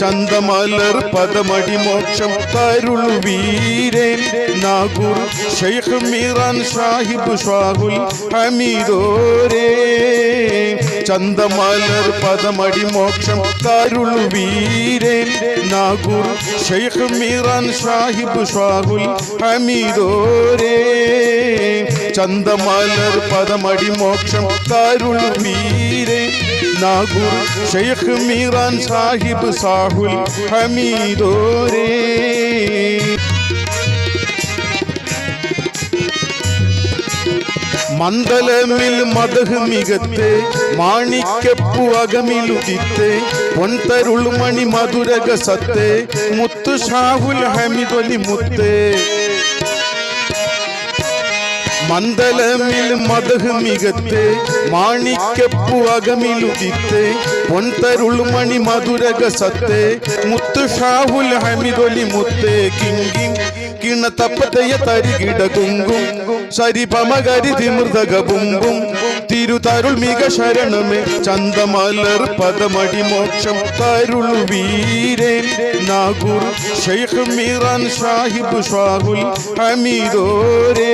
ചന്തമലർ പദമടി മോക്ഷം തരുൾ വീരൻ നാഗൂർ ഷെയ്ഖ് മീറാൻ സാഹിബ് ഷാഹുൽ ഹമീദോരേ. ചന്തമലർ പദമടി മോക്ഷം തരുൾ വീരൻ നാഗൂർ ഷെയ്ഖ് മീറാൻ സാഹിബ് ഷാഹുൽ ഹമീദോരേ. ചന്തമലർ പദമടി മോക്ഷം തരുൾ വീരൻ നാഗൂർ ഷെയ്ഖ് മീറാൻ സാഹിബ് സാഹുൽ ഹമീദോരേ. മന്ദലമിൽ മതഹ് മികത്തെ മാണിക്കപ്പു അകമിലുദിത്തെ പൊൻതരുൾ മണി മധുരക സത്ത് മുത്തു ഷാഹുൽ ഹമിദൊലി മുത്തേ. മന്ദലമിൽ മതഹ് മികത്ത് മാണിക്കപ്പു അകമിലുദിത്തെ പൊൻതരുൾ മണി മധുരക സത്തെ മുത്തു ഷാഹുൽ ഹമിദൊലി മുത്തേ കിങ്കിം കിണ തപ്പതയ തരികിട കുങ്കും സരിപമകരി മൃതക ബുംബും തിരുതരുൾ മിക ശരണമേ ചന്തമലർ പദമടി മോക്ഷം തരുൾ വീരൻ നാഗൂർ ഷെയ്ഖ് മീറാൻ സാഹിബ് ഷാഹുൽ ഹമീദോരേ